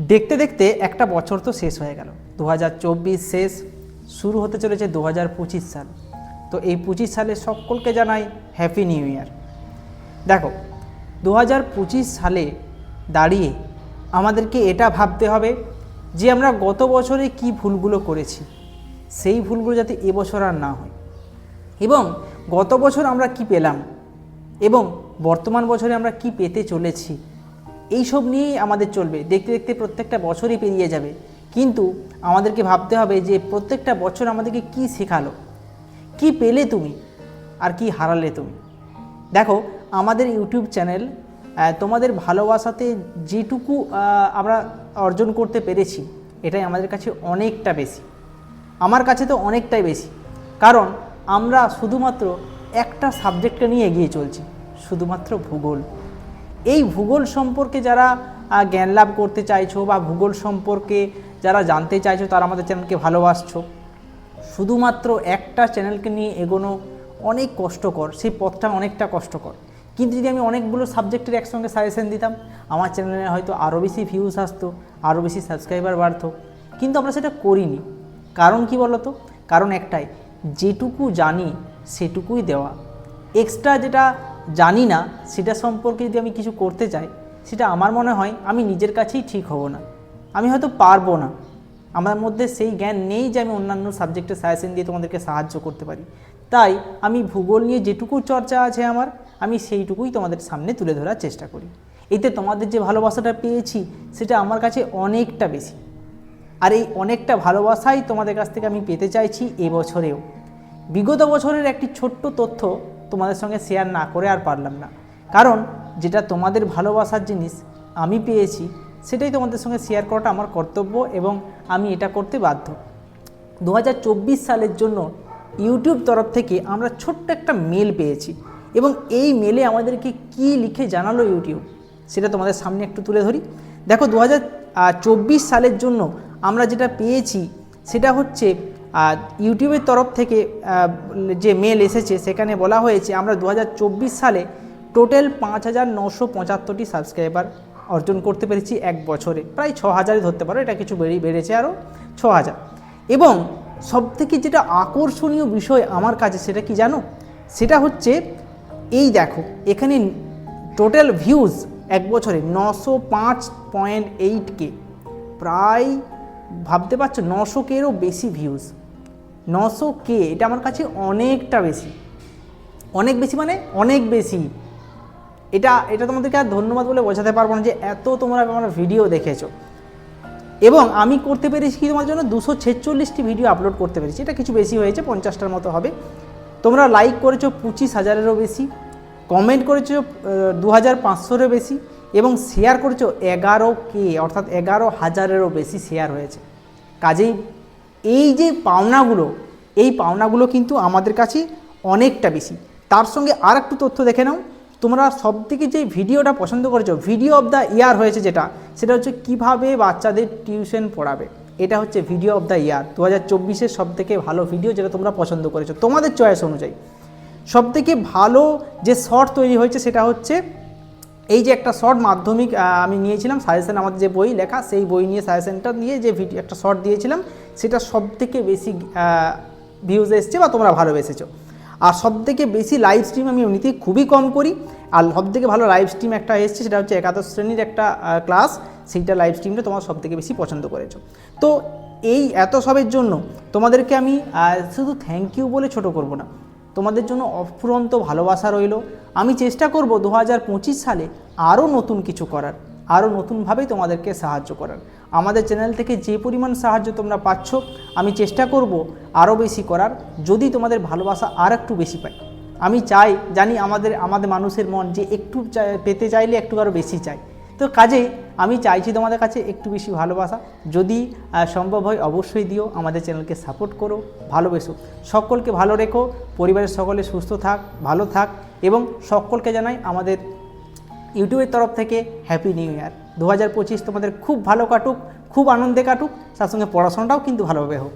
দেখতে দেখতে একটা বছর তো শেষ হয়ে গেল। দু হাজার চব্বিশ শেষ, শুরু হতে চলেছে দু হাজার পঁচিশ সাল। তো এই পঁচিশ সালে সকলকে জানাই হ্যাপি নিউ ইয়ার দেখো দু হাজার পঁচিশ সালে দাঁড়িয়ে আমাদেরকে এটা ভাবতে হবে যে আমরা গত বছরে কি ভুলগুলো করেছি। সেই ভুলগুলো যাতে এবছর আর না হয়। এবং গত বছর আমরা কি পেলাম? এবং বর্তমান বছরে আমরা কি পেতে চলেছি? এই সব নিয়েই আমাদের চলবে। দেখতে দেখতে প্রত্যেকটা বছরই পেরিয়ে যাবে। কিন্তু আমাদেরকে ভাবতে হবে যে প্রত্যেকটা বছর আমাদেরকে কি শেখালো? কি পেলে তুমি? আর কি হারালে তুমি? দেখো, আমাদের ইউটিউব চ্যানেল তোমাদের ভালোবাসাতে যেটুকু আমরা অর্জন করতে পেরেছি, এটাই আমাদের কাছে অনেকটা বেশি। আমার কাছে তো অনেকটাই বেশি। কারণ আমরা শুধুমাত্র একটা সাবজেক্টকে নিয়ে এগিয়ে চলছি, শুধুমাত্র ভূগোল। এই ভূগোল সম্পর্কে যারা জ্ঞান লাভ করতে চাইছো বা ভূগোল সম্পর্কে যারা জানতে চাইছো, তারা আমাদের চ্যানেলকে ভালোবাসছো। শুধুমাত্র একটা চ্যানেলকে নিয়ে এগোনো অনেক কষ্টকর, সেই পথটা অনেকটা কষ্টকর। কিন্তু যদি আমি অনেকগুলো সাবজেক্টের একসঙ্গে সাজেশন দিতাম, আমার চ্যানেলে হয়তো আরও বেশি ভিউজ আসতো আরও বেশি সাবস্ক্রাইবার বাড়তো। কিন্তু আমরা সেটা করিনি। কারণ কি বলতো? কারণ একটাই, যেটুকু জানি সেটুকুই দেওয়া। এক্সট্রা যেটা জানি না সেটা সম্পর্কে যদি আমি কিছু করতে চাই, সেটা আমার মনে হয় আমি নিজের কাছেই ঠিক হব না। আমি হয়তো পারব না। আমার মধ্যে সেই জ্ঞান নেই যে আমি অন্যান্য সাবজেক্টের সাজেশন দিয়ে তোমাদেরকে সাহায্য করতে পারি। তাই আমি ভূগোল নিয়ে যেটুকু চর্চা আছে আমার, আমি সেইটুকুই তোমাদের সামনে তুলে ধরার চেষ্টা করি। এতে তোমাদের যে ভালোবাসাটা পেয়েছি, সেটা আমার কাছে অনেকটা বেশি। আর এই অনেকটা ভালোবাসাই তোমাদের কাছ থেকে আমি পেতে চাইছি এবছরেও। বিগত বছরের একটি ছোট্ট তথ্য তোমাদের সঙ্গে শেয়ার না করে আর পারলাম না। কারণ যেটা তোমাদের ভালোবাসার জিনিস আমি পেয়েছি, সেটাই তোমাদের সঙ্গে শেয়ার করাটা আমার কর্তব্য এবং আমি এটা করতে বাধ্য। দু হাজার চব্বিশ সালের জন্য ইউটিউব তরফ থেকে আমরা ছোট্ট একটা মেল পেয়েছি এবং এই মেলে আমাদেরকে কি লিখে জানালো ইউটিউব, সেটা তোমাদের সামনে একটু তুলে ধরি। দেখো দু হাজার চব্বিশ সালের জন্য আমরা যেটা পেয়েছি, সেটা হচ্ছে ইউটিউবের তরফ থেকে যে মেল এসেছে, সেখানে বলা হয়েছে, আমরা দু হাজার চব্বিশ সালে টোটাল পাঁচ হাজার নশো পঁচাত্তরটি সাবস্ক্রাইবার অর্জন করতে পেরেছি এক বছরে। প্রায় ছ হাজারই ধরতে পারো, এটা কিছু বেড়ে, বেড়েছে আরও ছ হাজার এবং সবথেকে যেটা আকর্ষণীয় বিষয় আমার কাছে, সেটা কি জানো? সেটা হচ্ছে, এই দেখো, এখানে টোটাল ভিউজ এক বছরে নশো পাঁচ পয়েন্ট এইট কে। প্রায় ভাবতে পারছ, নশো কেরও বেশি ভিউজ। নশো কে এটা আমার কাছে অনেকটা বেশি। অনেক বেশি মানে অনেক বেশি। এটা এটা তোমাদেরকে আর ধন্যবাদ বলে বোঝাতে পারব না যে এত তোমরা আমার ভিডিও দেখেছ। এবং আমি করতে পেরেছি কি তোমার জন্য? দুশো ছেচল্লিশটি ভিডিও আপলোড করতে পেরেছি। এটা কিছু বেশি হয়েছে, পঞ্চাশটার মতো হবে। তোমরা লাইক করেছ পঁচিশ হাজারেরও বেশি কমেন্ট করেছ দু হাজার পাঁচশোরও বেশি এবং শেয়ার করেছ এগারো কে অর্থাৎ এগারো হাজারেরও বেশি শেয়ার হয়েছে। কাজেই এই যে পাওনাগুলো, এই পাওনাগুলো কিন্তু আমাদের কাছে অনেকটা বেশি। তার সঙ্গে আর একটু তথ্য দেখে নাও। তোমরা সব থেকে যে ভিডিওটা পছন্দ করেছ, ভিডিও অফ দ্য ইয়ার হয়েছে যেটা, সেটা হচ্ছে কীভাবে বাচ্চাদের টিউশন পড়াবে। এটা হচ্ছে ভিডিও অফ দ্য ইয়ার দু হাজার চব্বিশের সব থেকে ভালো ভিডিও যেটা তোমরা পছন্দ করেছ। তোমাদের চয়েস অনুযায়ী। সব থেকে ভালো যে শর্ট তৈরি হয়েছে সেটা হচ্ছে এই যে একটা শর্ট মাধ্যমিক আমি নিয়েছিলাম সাজেশন আমাদের যে বই লেখা, সেই বই নিয়ে সাজেশনটা নিয়ে যে ভিডিও একটা শর্ট দিয়েছিলাম, সেটা সব থেকে বেশি ভিউজ এসছে বা তোমরা ভালোবেসেছো আর সব থেকে বেশি লাইভ স্ট্রিম আমি এমনিতেই খুবই কম করি, আর সব থেকে ভালো লাইভ স্ট্রিম একটা এসছে, সেটা হচ্ছে একাদশ শ্রেণির একটা ক্লাস সেইটা লাইভ স্ট্রিমটা তোমার সব থেকে বেশি পছন্দ করেছ। তো এই এত সবের জন্য তোমাদেরকে আমি শুধু থ্যাংক ইউ বলে ছোট করব না তোমাদের জন্য অফুরন্ত ভালোবাসা রইল। আমি চেষ্টা করব দু হাজার পঁচিশ সালে আরও নতুন কিছু করার আরও নতুনভাবেই তোমাদেরকে সাহায্য করার। আমাদের চ্যানেল থেকে যে পরিমাণ সাহায্য তোমরা পাচ্ছ, আমি চেষ্টা করব আরও বেশি করার, যদি তোমাদের ভালোবাসা আর একটু বেশি পাই। আমি চাই, জানি আমাদের আমাদের মানুষের মন যে একটু পেতে চাইলে একটু আরও বেশি চাই। তো কাজেই আমি চাইছি তোমাদের কাছে একটু বেশি ভালোবাসা। যদি সম্ভব হয় অবশ্যই দিও, আমাদের চ্যানেলকে সাপোর্ট করো, ভালোবেসো। সকলকে ভালো রেখো, পরিবারের সকলে সুস্থ থাক, ভালো থাক, এবং সকলকে জানাই আমাদের ইউটিউবের তরফ থেকে হ্যাপি নিউ ইয়ার দু হাজার পঁচিশ তোমাদের খুব ভালো কাটুক, খুব আনন্দে কাটুক, তার সঙ্গে পড়াশোনাটাও কিন্তু ভালোভাবে হোক।